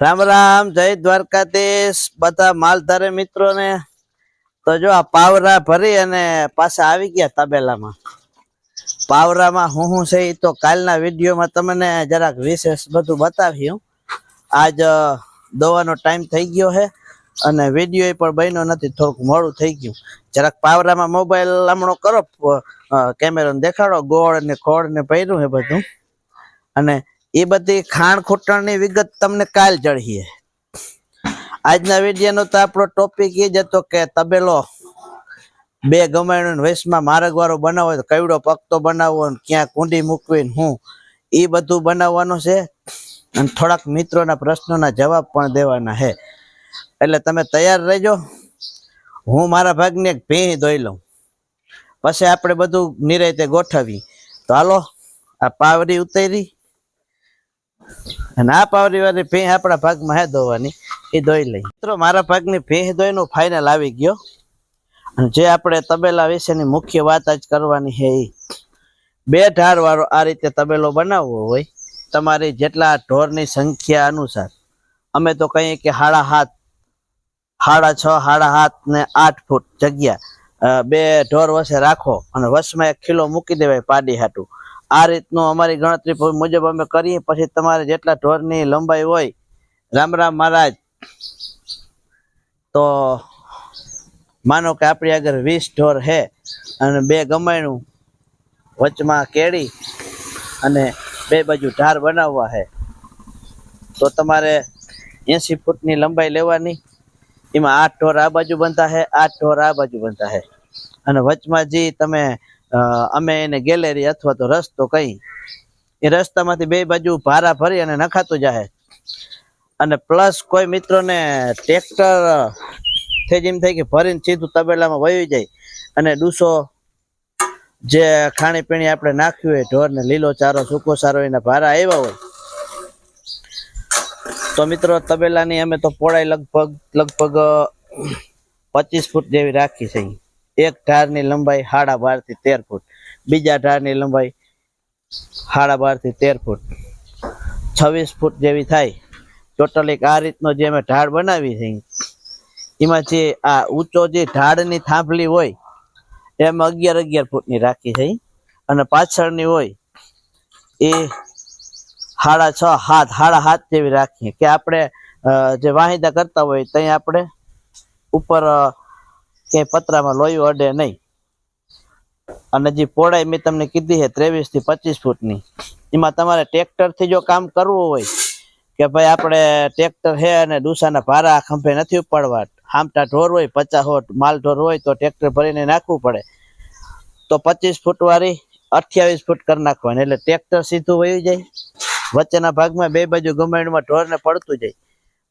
રામ રામ, જય દ્વારકાધીશ. બધા માલધારે મિત્રોને તો જો આ પાવરા ભરી અને પાછા આવી ગયા તબેલામાં. પાવરામાં હું હું છે એ તો કાલના વિડીયોમાં તમને જરાક વિશેષ બધું બતાવ્યું આજ દોવાનો ટાઈમ થઈ ગયો છે અને વીડિયો પણ બન્યો નથી, થોડુંક મોડું થઈ ગયું. જરાક પાવરામાં મોબાઈલ લામણો કરો કેમેરો દેખાડો, ગોળ ને ખોળ ને પહેર્યું છે બધું. અને એ બધી ખાણ ખોટણની વિગત તમને કાલ જળીએ. આજના વિડીયોનો તો આપણો ટોપિક એ જ હતો કે તબેલો બે ગમાયણ વેશમાં માર્ગ વાળો બનાવો તો કઈડો પગતો બનાવવો ક્યાં કુંડી મૂકવી હું, એ બધું બનાવવાનું છે. અને થોડાક મિત્રોના પ્રશ્નોના જવાબ પણ દેવાના છે. એટલે તમે તૈયાર રહેજો. હું મારા ભાગને એક ભેં ધોઈ લઉં. પછી આપણે બધું નિરાયતે ગોઠવી તો હાલો, આ પાવડી ઉતારી. અને આ પાવડી વાળી આપણા ભાગમાં હે ધોવાની, એ ધોઈ લઈ મિત્રો, મારા ભાગની ભેં ધોઈનું ફાઇનલ આવી ગયો. અને જે આપણે તબેલા વિશેની મુખ્ય વાત આજ કરવાની છે એ. બે ઢાર વાળો આ રીતે તબેલો બનાવવો હોય, તમારી જેટલા ઢોરની સંખ્યા અનુસાર. અમે તો કહીએ કે હાડા હાથ હાડા છ હાડા હાથ ને આઠ ફૂટ જગ્યા બે ઢોર વસે રાખો અને વસમાં એક ખીલો મૂકી દેવાય પાડી હાટું. આ રીતનું અમારી ગણતરી મુજબ અમે કરીએ, પછી તમારે જેટલા ઢોરની લંબાઈ હોય, રામ રામ મહારાજ. તો માનો કે આપણી આગળ વીસ ઢોર છે, અને બે ગમાયણું વચમાં કેળી અને બે બાજુ ઢાર બનાવવા છે. તો તમારે એસી ફૂટની લંબાઈ લેવાની. એમાં આઠ ઢોર આ બાજુ બનતા છે આઠ ઢોર આ બાજુ બનતા છે અને વચમાં જે તમે અમે એને ગેલેરી અથવા તો રસ્તો કઈ એ રસ્તામાંથી બે બાજુ ભારા ભરી અને નખાતું જાય અને પ્લસ કોઈ મિત્રોને ટ્રેક્ટર થઈ જેમ થાય કે ભરીને સીધું તબેલામાં વહી જાય અને ડૂસો જે ખાણીપીણી આપણે નાખ્યું હોય, ઢોરને લીલો ચારો, સૂકો ચારો એના ભારા આવ્યા હોય. તો મિત્રો, તબેલાની અમે તો પોળાઈ લગભગ લગભગ પચીસ ફૂટ જેવી રાખી છે. એક ઢારની લંબાઈ સાડા બારથી તેર ફૂટ, બીજા ઢારની લંબાઈ સાડા બારથી તેર ફૂટ. છવ્વીસ ફૂટ જેવી થાય. ટોટલી આ રીતનો જે અમે ઢાળ બનાવી છે, એમાં જે આ ઊંચો જે ઢાળની થાંભલી હોય, એમાં અગિયાર અગિયાર ફૂટની રાખી છે. અને પાછળની હોય, એ સાડા છ હાથ સાડા હાથ જેવી રાખીએ. કે આપણે જે વાહિદા કરતા હોય ત્યાં આપણે ઉપર ક્યાંય પતરામાં લોહી અડે નહીં. અને જે પહોળાઈ મેં તમને કીધી છે ત્રેવીસથી પચીસ ફૂટની, એમાં તમારે ટ્રેક્ટરથી જો કામ કરવું હોય, કે ભાઈ આપણે ટ્રેક્ટર છે અને ડુસાના ભારા ખંભે નથી ઉપાડવા હામટા ઢોર હોય, પચાસ હોટ માલ ઢોર હોય, તો ટ્રેક્ટર ભરીને નાખવું પડે. તો પચીસ ફૂટ વાળી અઠ્યાવીસ ફૂટ કરી નાખવાની, એટલે ટ્રેક્ટર સીધું વયું જાય, વચ્ચેના ભાગમાં બે બાજુ ગમાયણમાં ઢોરને પડતું જાય.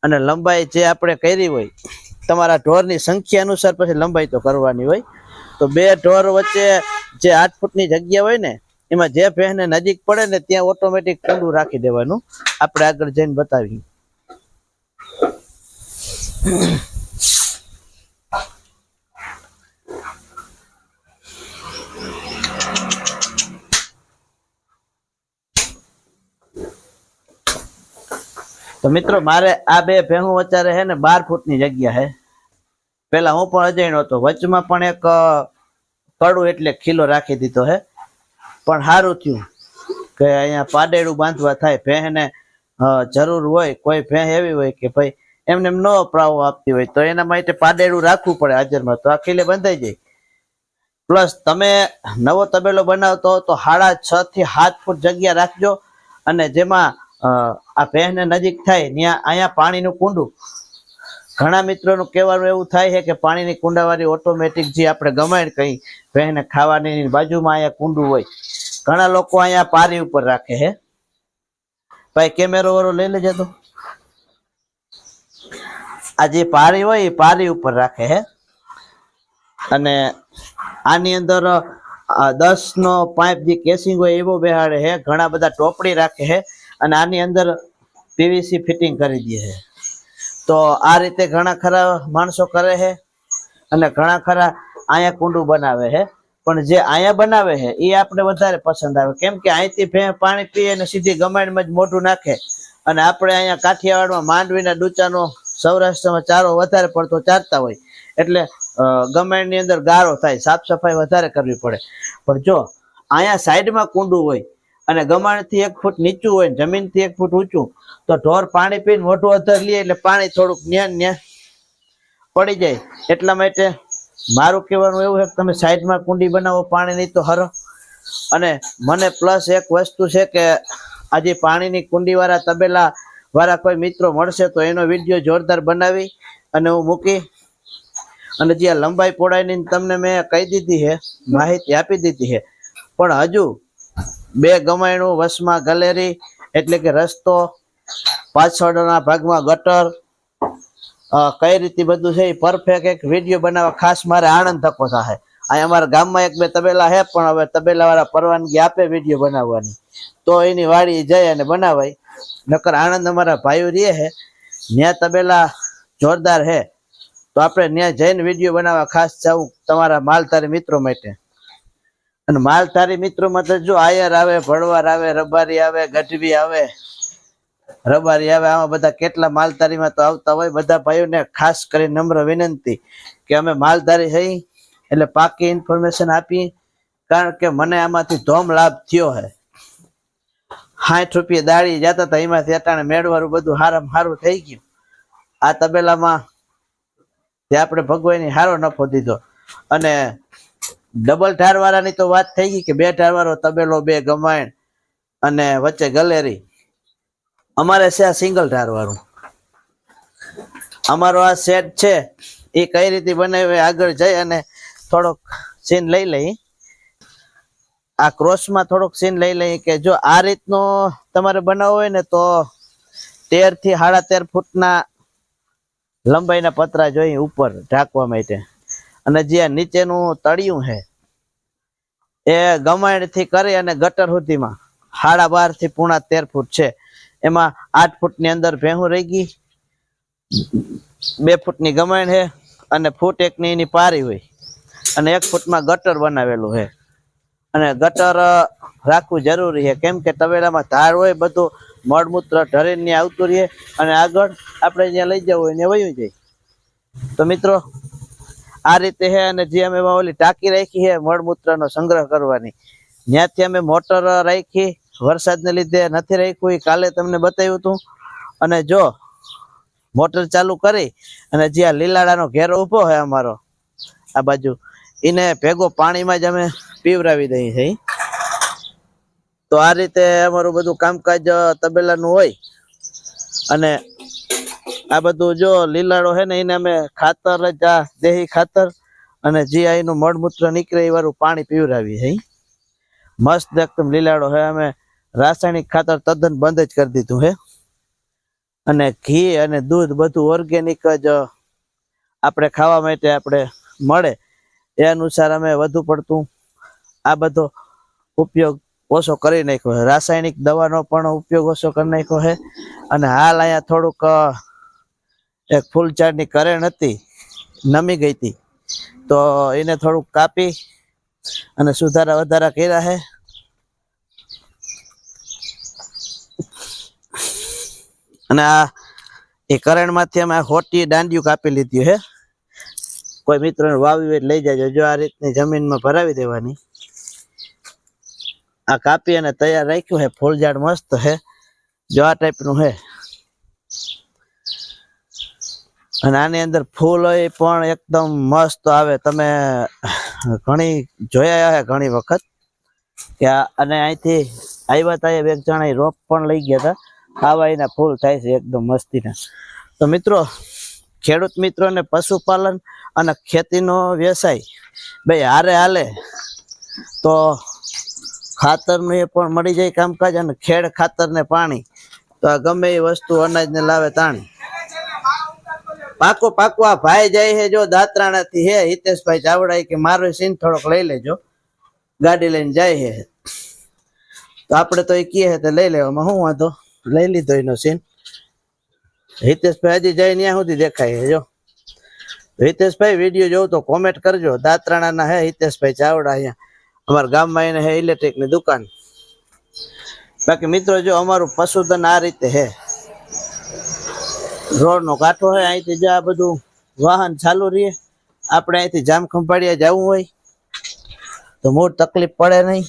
અને લંબાઈ જે આપણે કરી હોય તમારા ઢોરની સંખ્યા અનુસાર પછી લંબાઈ તો કરવાની હોય. તો બે ઢોર વચ્ચે જે આઠ ફૂટની જગ્યા હોય ને, એમાં જે ભેંસને નજીક પડે ને ત્યાં ઓટોમેટિક કુંડું રાખી દેવાનું. આપણે આગળ જઈને બતાવી તો મિત્રો મારે આ બે ભેહું અત્યારે છે ને બાર ફૂટની જગ્યા છે પેલા હું પણ અજાણ્યો હતો. વચમાં પણ એક કડું એટલે ખીલો રાખી દીધો છે પણ સારું થયું કે અહીંયા પાડેડું બાંધવા થાય. ભેંસને અ, જરૂર હોય કોઈ ભેં એવી હોય કે ભાઈ એમને એમ ન પ્રાવો આપતી હોય તો એના માટે પાડેડું રાખવું પડે હાજરમાં. તો આ ખીલે બંધાઈ જાય. પ્લસ તમે નવો તબેલો બનાવતો તો સાડા છ થી સાત ફૂટ જગ્યા રાખજો અને જેમાં આ ભેંસને નજીક થાય ત્યાં અહીંયા પાણીનું કુંડું. ઘણા મિત્રોનું કહેવાનું એવું થાય છે કે પાણીની કુંડાવાળી ઓટોમેટિક જે આપણે ગમાય કઈ પહેને ખાવાની બાજુમાં અહીંયા કુંડું હોય. ઘણા લોકો અહીંયા પારી ઉપર રાખે છે. ભાઈ કેમેરો વાળો લઈ લેજે તો. આ જે પારી હોય એ પારી ઉપર રાખે છે. અને આની અંદર દસ નો પાઇપ જે કેસિંગ હોય એવો બેહાડે છે. ઘણા બધા ટોપડી રાખે છે. અને આની અંદર પીવીસી ફિટિંગ કરી દે છે. તો આ રીતે ઘણા ખરા માણસો કરે છે અને ઘણા ખરા અહીંયા કુંડું બનાવે છે. પણ જે અહીંયા બનાવે છે, એ આપણે વધારે પસંદ આવે. કેમ કે અહીંથી પાણી પીએ અને સીધી ગમાણમાં જ મોઢું નાખે. અને આપણે અહીંયા કાઠિયાવાડમાં માંડવીના ડૂચાનો સૌરાષ્ટ્રમાં ચારો વધારે પડતો ચારતા હોય. એટલે ગમેણની અંદર ગારો થાય, સાફ સફાઈ વધારે કરવી પડે. પણ જો, અહીંયા સાઈડમાં કુંડું હોય અને ગમાણથી એક ફૂટ નીચું હોય જમીનથી એક ફૂટ ઊંચું, તો ઢોર પાણી પીને મોટું અધર લે એટલે પાણી થોડુંક ન્યા ન્યા પડી જાય. એટલા માટે મારું કહેવાનું એવું છે કે તમે સાઈડમાં કુંડી બનાવો, પાણી નહીં તો હરો. અને મને પ્લસ એક વસ્તુ છે કે આજે પાણીની કુંડી વાળા તબેલા વાળા કોઈ મિત્રો મળશે તો એનો વીડિયો જોરદાર બનાવી અને હું મૂકી. અને જે આ લંબાઈ પહોળાઈની તમને મેં કહી દીધી છે, માહિતી આપી દીધી છે. પણ હજુ બે ગમાયણું વસમાં ગલેરી, એટલે કે રસ્તો, પાછળના ભાગમાં ગટર કઈ રીતે બધું છે એ પરફેક્ટ એક વીડિયો બનાવવા, ખાસ મારે આણંદ થકો થાય. અહીં અમારા ગામમાં એક બે તબેલા છે, પણ હવે તબેલા વાળા પરવાનગી આપે વીડિયો બનાવવાની. તો એની વાડી જાય અને બનાવાય. નકર આણંદ અમારા ભાઈઓ રહે છે ત્યાં તબેલા જોરદાર છે. તો આપણે ત્યાં જઈને વીડિયો બનાવવા ખાસ જવું તમારા માલધારી મિત્રો માટે. અને માલધારી મિત્રોમાં તો જો આયર આવે ભડવાર આવે, રબારી આવે, ગઢવી આવે, રબારી આવે આમાં બધા કેટલા માલધારીમાં તો આવતા હોય. બધા ભાઈઓને ખાસ કરી નમ્ર વિનંતી કે અમે માલધારી થઈ એટલે પાકી ઇન્ફોર્મેશન આપી. કારણ કે મને આમાંથી ધોમ લાભ થયો હે. સાઠ રૂપિયા દાળી જતા હતા, એમાંથી અટાણે મેળવાનું બધું હારામ હારું થઈ ગયું. આ તબેલામાં તે આપણે ભગવાનની હારો નફો દીધો. અને ડબલ ઠારવાળાની તો વાત થઈ ગઈ કે બે ઠારવાળો તબેલો, બે ગમાયણ અને વચ્ચે ગલેરી. અમારે છે આ સિંગલ ઠારવાળું અમારો આ સેટ છે, એ કઈ રીતે બનાવે આગળ જઈ અને થોડોક સીન લઈ લઈ. આ ક્રોસમાં થોડોક સીન લઈ લઈ કે જો આ રીતનો તમારે બનાવવો હોય ને તો તેરથી સાડા તેર ફૂટના લંબાઈના પતરા જોઈએ ઉપર ઢાંકવા માટે. અને જે નીચેનું તળિયું છે, એ ગમાણથી કરી અને ગટર સુધીમાં સાડા બારથી પૂણા તેર ફૂટ છે. એમાં આઠ ફૂટની અંદર ભેહું રહી ગઈ. બે ફૂટની ગમાણ છે અને ફૂટ એકની એની પારી હોય. અને એક ફૂટમાં ગટર બનાવેલું છે. અને ગટર રાખવું જરૂરી છે. કેમ કે તવેલામાં ધાર હોય, બધું મળમૂત્ર ઢરીને આવતું રહે. અને આગળ આપણે જ્યાં લઈ જવું હોય ને વયું જાય. તો મિત્રો આ રીતે છે અને જે અમે ઓલી ટાંકી રાખી છે મળમૂત્રનો સંગ્રહ કરવાની. ત્યાંથી અમે મોટર રાખી, વરસાદને લીધે નથી રાખ્યું, એ કાલે તમને બતાવ્યું હતું અને જો મોટર ચાલુ કરી અને જે લીલાડાનો ઘેરો ઊભો છે અમારો, આ બાજુ, એને ભેગો પાણીમાં જ અમે પીવરાવી દઈએ છીએ. તો આ રીતે અમારું બધું કામકાજ તબેલાનું હોય. અને આ બધું જો લીલાડો છે ને, એને અમે ખાતર જ આ દેહી ખાતર અને જે અહીંનું મળમૂત્ર નીકળે એ વાળું પાણી પીવરાવી છીએ. મસ્ત એકદમ લીલાડો છે. અમે રાસાયણિક ખાતર તદ્દન બંધ જ કરી દીધું હે અને ઘી અને દૂધ બધું ઓર્ગેનિક જ આપણે ખાવા માટે આપણે મળે. એ અનુસાર અમે વધુ પડતું આ બધો ઉપયોગ ઓછો કરી નાખ્યો રાસાયણિક દવાનો પણ ઉપયોગ ઓછો કરી નાખ્યો છે. અને હાલ અહીંયા થોડુંક એક ફૂલઝાડની કરેણ હતી, નમી ગઈ હતી. તો એને થોડુંક કાપી અને સુધારા વધારા કર્યા છે અને આ, એ કરેણમાંથી અમે હોટી દાંડિયું કાપી લીધું છે કોઈ મિત્રોને વાવી હોય લઈ જાજો, જો આ રીતની જમીનમાં ભરાવી દેવાની. આ કાપી અને તૈયાર રાખ્યું છે ફૂલઝાડ મસ્ત છે જો આ ટાઈપનું છે અને આની અંદર ફૂલ પણ એકદમ મસ્ત આવે. તમે ઘણી જોયા છે ઘણી વખત કે અને અહીંથી આવ્યા હતા એક જણા રોપ પણ લઈ ગયા હતા આવા એના ફૂલ થાય છે એકદમ મસ્તીના. તો મિત્રો, ખેડૂત મિત્રોને પશુપાલન અને ખેતીનો વ્યવસાય ભાઈ હારે હાલે તો ખાતરનું એ પણ મળી જાય કામકાજ અને ખેડ ખાતર ને પાણી. તો આ ગમે એ વસ્તુ અનાજને લાવે તાણી. પાકો પાકો આ ભાઈ જાય હે જો દાતરાણા થી હે હિતેશભાઈ ચાવડા કે મારો સીન થોડોક લઈ લેજો. ગાડી લઈને જાય હે તો આપણે તો એ કીએ હે તો લઈ લેવામાં શું વાંધો? લઈ લીધો એનો સીન. હિતેશભાઈ હજી જાય ત્યાં સુધી દેખાય હે જો. હિતેશભાઈ વીડિયો જોઉં તો કોમેન્ટ કરજો. દાતરાણાના હે હિતેશભાઈ ચાવડા અહીંયા. અમારા ગામમાં એને હે ઇલેક્ટ્રિકની દુકાન. બાકી મિત્રો, જો અમારું પશુધન આ રીતે હે રોડ નો કાંઠો હોય અહીંથી જો આ બધું વાહન ચાલુ રહીએ આપણે અહીંથી જામ ખંભાળિયા જવું હોય, તો મૂળ તકલીફ પડે નહીં.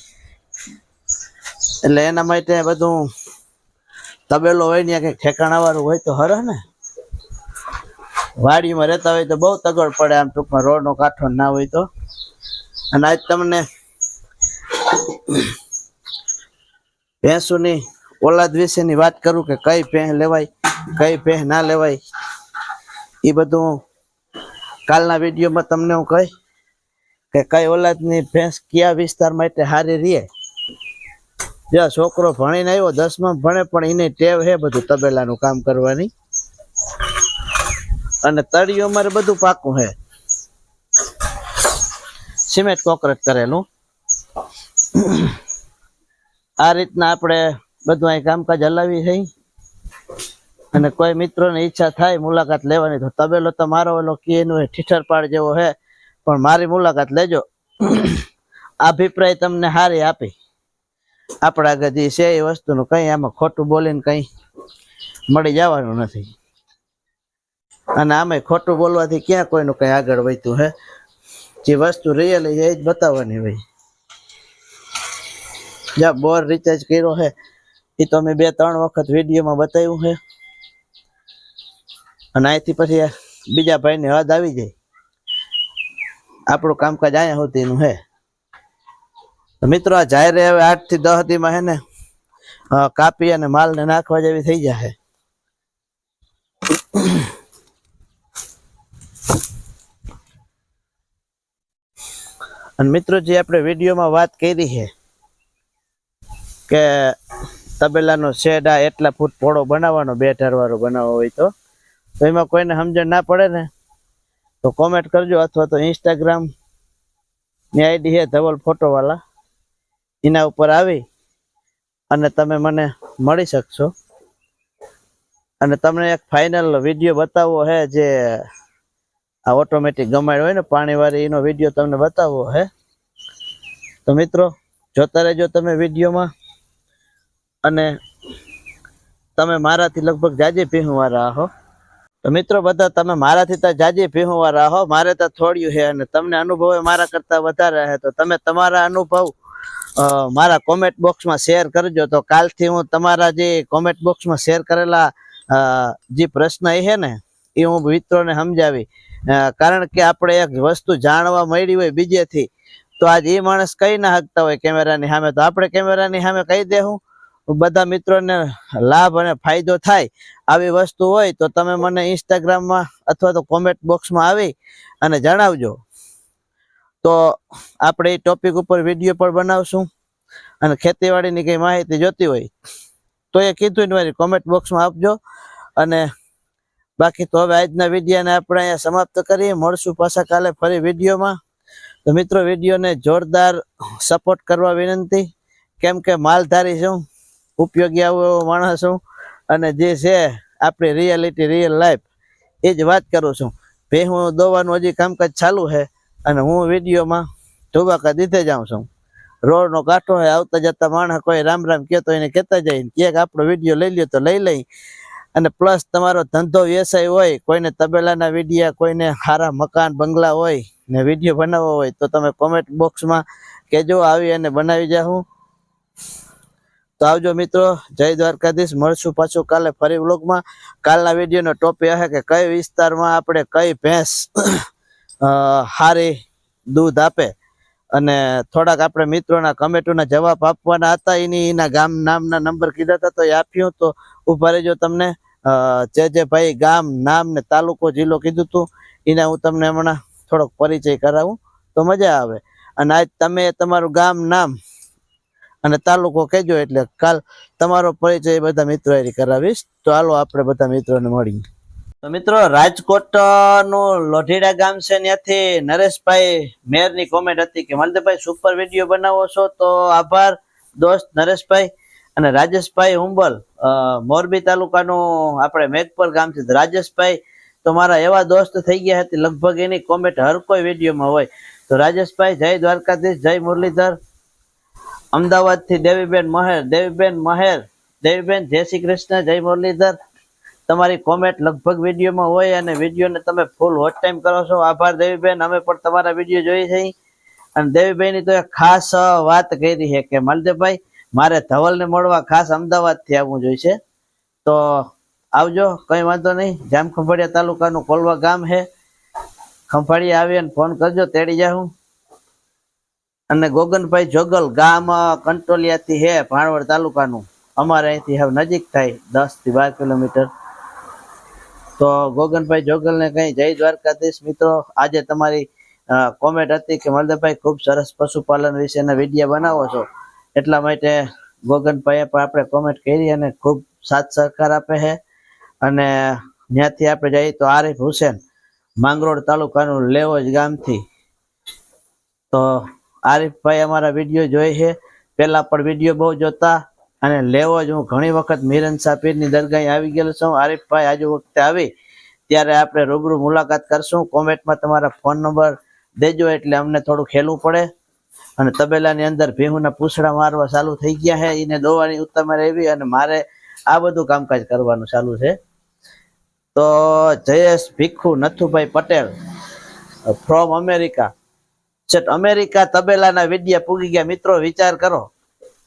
એટલે એના માટે બધું તબેલો હોય ને ઠેકાણા વાળું હોય તો હરે ને. વાડીમાં રહેતા હોય તો બહુ તગડ પડે આમ ટૂંકમાં રોડ નો કાંઠો ના હોય તો. અને આજ તમને ભેંસોની ઓલાદ વિશેની વાત કરું કે કઈ ભેંસ લેવાય, કઈ ભેંસ ના લેવાય એ બધું કાલના વિડીયોમાં તમને હું કહી કે કઈ ઓલાદની ભેંસ કયા વિસ્તાર માટે હારી રહે જ્યાં છોકરો ભણીને આવ્યો દસમાં ભણે, પણ એને ટેવ હે બધું તબેલાનું કામ કરવાની. અને તળિયું અમારે બધું પાકું હે સિમેન્ટ કોકરેટ કરેલું. આ રીતના આપણે બધું અહીં કામકાજ હલાવી થઈ અને કોઈ મિત્રોને ઈચ્છા થાય મુલાકાત લેવાની, તો તબેલો તો મારો ઓલો કે એનું એ ઠીઠરપાડ જેવો હે પણ મારી મુલાકાત લેજો. અભિપ્રાય તમને હારી આપી. આપણા આગળ જે છે એ વસ્તુનું કંઈ આમાં ખોટું બોલીને કંઈ મળી જવાનું નથી. અને આમે ખોટું બોલવાથી ક્યાં કોઈનું કંઈ આગળ વધ્યું હે? જે વસ્તુ રિયલી છે એ જ બતાવવાની હોય. જ્યાં બોર રિચાર્જ કર્યો છે એ તો મેં બે, ત્રણ વખત વિડીયોમાં બતાવ્યું છે. અને અહીંથી પછી બીજા ભાઈને હદ આવી જાય આપણું કામકાજ અહીંયા સુધીનું તો મિત્રો, આ જાહેર હવે આઠથી દસ દીમાં હે ને કાપી અને માલને નાખવા જેવી થઈ જશે અને મિત્રો, જે આપણે વિડીયોમાં વાત કરી છે કે તબેલાનો શેડ આ એટલા ફૂટ પોળો બનાવવાનો, બે વાળો બનાવવો હોય તો. એમાં કોઈને સમજણ ના પડે ને, તો કોમેન્ટ કરજો અથવા તો ઇન્સ્ટાગ્રામ આઈડી છે ધવલ ફોટોવાળા એના ઉપર આવી અને તમે મને મળી શકશો. અને તમને એક ફાઇનલ વીડિયો બતાવવો છે જે આ ઓટોમેટિક ગમાડ હોય ને, પાણીવાળી, એનો વીડિયો તમને બતાવવો છે તો મિત્રો, જોતા રહેજો તમે વિડીયોમાં અને તમે મારાથી લગભગ જાજે ભીહું વાળા હો તો મિત્રો બધા, તમે મારાથી તો જાજે ભીહું વાળા હો મારે તો થોડ્યું છે અને તમને અનુભવ મારા કરતાં વધારે છે તો તમે તમારા અનુભવ મારા કોમેન્ટ બોક્સમાં શેર કરજો. તો કાલથી હું તમારા જે કોમેન્ટ બોક્સમાં શેર કરેલા જે પ્રશ્ન એ છે ને, એ હું મિત્રોને સમજાવી. કારણ કે આપણે એક વસ્તુ જાણવા મળી હોય બીજેથી, તો આજ એ માણસ કઈ ના હકતા હોય કેમેરાની સામે. તો આપણે કેમેરાની સામે કહી દેવું બધા મિત્રોને લાભ અને ફાયદો થાય આવી વસ્તુ હોય તો તમે મને ઇન્સ્ટાગ્રામમાં અથવા તો કોમેન્ટ બોક્સમાં આવી અને જણાવજો. તો આપણે એ ટોપિક ઉપર વીડિયો પણ બનાવશું અને ખેતીવાડીની કંઈ માહિતી જોતી હોય તો એ કીધું મારી કોમેન્ટ બોક્સમાં આપજો અને બાકી તો હવે આજના વિડીયોને આપણે અહીંયા સમાપ્ત કરીએ. મળશું પાછા કાલે ફરી વિડીયોમાં. તો મિત્રો, વિડીયોને જોરદાર સપોર્ટ કરવા વિનંતી. કેમ કે માલધારી છું. ઉપયોગી આવો એવો માણસ છું. અને જે છે, આપણી રિયાલિટી રિયલ લાઈફ એ જ વાત કરું છું. ભેહું દોવાનું હજી કામકાજ ચાલુ છે અને હું વિડીયોમાં ધોબાકા દીધે જાઉં છું. રોડનો કાંઠો હોય આવતા જતા માણસ કોઈ રામ રામ કહેતો એને કહેતા જાય ક્યાંક આપણો વીડિયો લઈ લ્યો તો લઈ લઈ. અને પ્લસ તમારો ધંધો વ્યવસાય હોય, કોઈને તબેલાના વિડીયા, કોઈને સારા મકાન, બંગલા હોય, ને વીડિયો બનાવવો હોય, તો તમે કોમેન્ટ બોક્સમાં કહેજો, આવી અને બનાવી જાઉં તો આવજો મિત્રો. જય દ્વારકાધીશ. મળશું પાછું કાલે ફરી વ્લોગમાં. કાલના વિડીયોનો ટોપિક હશે કે કઈ વિસ્તારમાં આપણે કઈ ભેંસ હારી દૂધ આપે? અને થોડાક આપણે મિત્રોના કમેન્ટોના જવાબ આપવાના હતા. એની એના ગામ નામના નંબર કીધા હતા, તો એ આપ્યું. તો ઊભા રહેજો તમને. જે જે ભાઈ ગામ, નામ ને તાલુકો જિલ્લો કીધું હતું એના હું તમને હમણાં થોડોક પરિચય કરાવું. તો મજા આવે. અને આજ તમે તમારું ગામ, નામ અને તાલુકો કહેજો એટલે કાલ તમારો પરિચય બધા મિત્રો કરાવીશ. તો હાલો આપણે બધા મિત્રોને મળીએ. તો મિત્રો રાજકોટનું લોઢીડા ગામ છે, ત્યાંથી નરેશભાઈ મેયરની કોમેન્ટ હતી કે મલદભાઈ સુપર વીડિયો બનાવો છો, તો આભાર દોસ્ત નરેશભાઈ અને રાજેશભાઈ હુંબલ મોરબી તાલુકાનું આપણે મેઘપર ગામ છે. રાજેશભાઈ, તો મારા એવા દોસ્ત થઈ ગયા હતી, લગભગ એની કોમેન્ટ હર કોઈ વિડીયોમાં હોય. તો રાજેશભાઈ, જય દ્વારકાધીશ, જય મુરલીધર. અમદાવાદથી દેવીબેન મહેર દેવીબેન મહેર, દેવીબેન જય શ્રી કૃષ્ણ, જય મુરલીધર. તમારી કોમેન્ટ લગભગ વિડીયોમાં હોય અને વિડીયોને તમે ફૂલ હોટ ટાઈમ કરો છો. આભાર દેવીબેન, અમે પણ તમારા વીડિયો જોઈએ છે. અને દેવીબેનની તો એક ખાસ વાત કરી છે કે માલદેવભાઈ, મારે ધવલને મળવા ખાસ અમદાવાદથી આવવું જોઈશે તો આવજો, કઈ વાંધો નહીં. જામ ખંભાળિયા તાલુકાનું કોલવા ગામ છે. ખંભાળિયા આવી અને ફોન કરજો, તેડી જાઉં. અને ગોગનભાઈ જોગલ ગામ કંટોલિયાથી હે, ભાણવડ તાલુકાનું. અમારે અહીંથી હવે નજીક થાય દસથી બાર કિલોમીટર. તો ગોગનભાઈ જોગલને કઈ જય દ્વારકાધીશ મિત્રો. આજે તમારી કોમેન્ટ હતી કે મલદભાઈ ખૂબ સરસ પશુપાલન વિશેના વીડિયો બનાવો છો. એટલા માટે ગોગનભાઈએ પણ આપણે કોમેન્ટ કરી અને ખૂબ સાથ સહકાર આપે છે. અને ત્યાંથી આપણે જઈએ તો આરિફ હુસેન, માંગરોળ તાલુકાનું લેવજ ગામથી. તો આરિફભાઈ અમારા વીડિયો જોઈ છે. પહેલાં પણ વીડિયો બહુ જોતા અને લેવો જ હું ઘણી વખત મિરન સાપીરની દરગાહે આવી ગયેલો છું. આરિફભાઈ આજુ વખતે આવી. ત્યારે આપણે રૂબરૂ મુલાકાત કરશું. કોમેન્ટમાં તમારા ફોન નંબર દેજો એટલે અમને થોડું ખેલવું પડે. અને તબેલાની અંદર ભેહુના પૂછડા મારવા ચાલુ થઈ ગયા છે. એને દોવાની ઉત્તમ રહેવી અને મારે આ બધું કામકાજ કરવાનું ચાલુ છે. તો Jayesh Bhikhu Nathubhai Patel from America America તબેલાના વિડિયા પૂગી ગયા. મિત્રો, વિચાર કરો.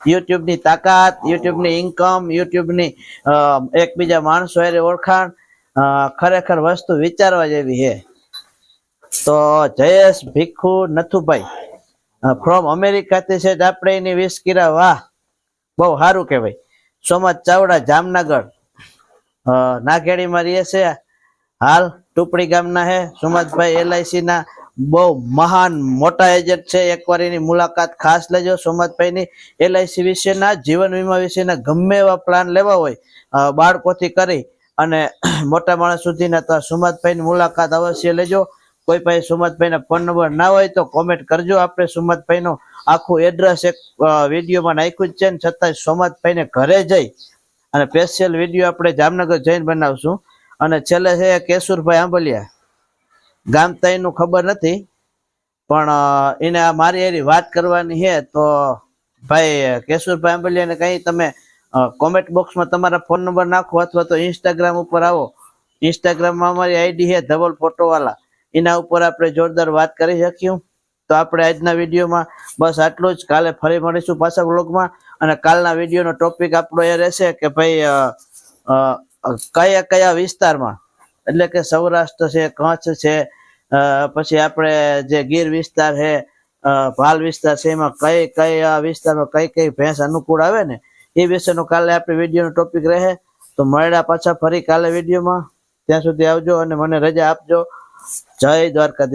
યુટ્યુબની તાકાત, યુટ્યુબની ઇન્કમ યુટ્યુબની એકબીજા માણસો હારે ઓળખાણ ખરેખર વસ્તુ વિચારવા જેવી છે. તો જયેશ ભીખુ નથુભાઈ ફ્રોમ અમેરિકાથી છે આપણે એની વીસ વાહ, બહુ સારું કહેવાય. સોમત ચાવડા, જામનગર નાગેડીમાં રહીએ છે. હાલ ટુપડી ગામના છે. સુમતભાઈ એલઆઈસીના ના બહુ મહાન મોટા એજન્ટ છે. એકવાર એની મુલાકાત ખાસ લેજો સુમતભાઈની એલઆઈસી વિશેના, જીવન વીમા વિશેના ગમે એવા પ્લાન લેવા હોય બાળકોથી કરી અને મોટા માણસ સુધીના તો સુમતભાઈની મુલાકાત અવશ્ય લેજો. કોઈ પાસે સુમતભાઈના ફોન નંબર ના હોય તો કોમેન્ટ કરજો. આપણે સુમતભાઈનો આખું એડ્રેસ એક વિડીયોમાં નાખ્યું જ છે ને છતાંય સુમતભાઈને ઘરે જઈ અને સ્પેશિયલ વીડિયો આપણે જામનગર જઈને બનાવશું. અને છેલ્લે છે કેશુરભાઈ આંબલિયા. ગામ એનું ખબર નથી, પણ એને મારી એની વાત કરવાની છે, તો ભાઈ, કેશુરભાઈ આંબલિયાને કઈ તમે કોમેન્ટ બોક્સમાં તમારા ફોન નંબર નાખો અથવા તો ઇન્સ્ટાગ્રામ ઉપર આવો. ઇન્સ્ટાગ્રામમાં અમારી આઈડી છે, ધવલ ફોટોવાલા. એના ઉપર આપણે જોરદાર વાત કરી શક્યું તો આપણે આજના વિડીયોમાં બસ આટલું જ. કાલે ફરી મળીશું પાછા બ્લોગમાં અને કાલના વિડીયોનો ટોપિક આપણો એ રહેશે કે ભાઈ કયા કયા વિસ્તારમાં એટલે કે સૌરાષ્ટ્ર છે, કચ્છ છે પછી આપણે જે ગીર વિસ્તાર છે પાલ વિસ્તાર છે, એમાં કઈ કઈ વિસ્તારમાં કઈ કઈ ભેંસ અનુકૂળ આવે ને, એ વિશેનો કાલે આપણે વિડીયોનો ટોપિક રહે. તો મળ્યા પાછા ફરી કાલે વિડીયોમાં. ત્યાં સુધી આવજો અને મને રજા આપજો. જય દ્વારકાધીશ.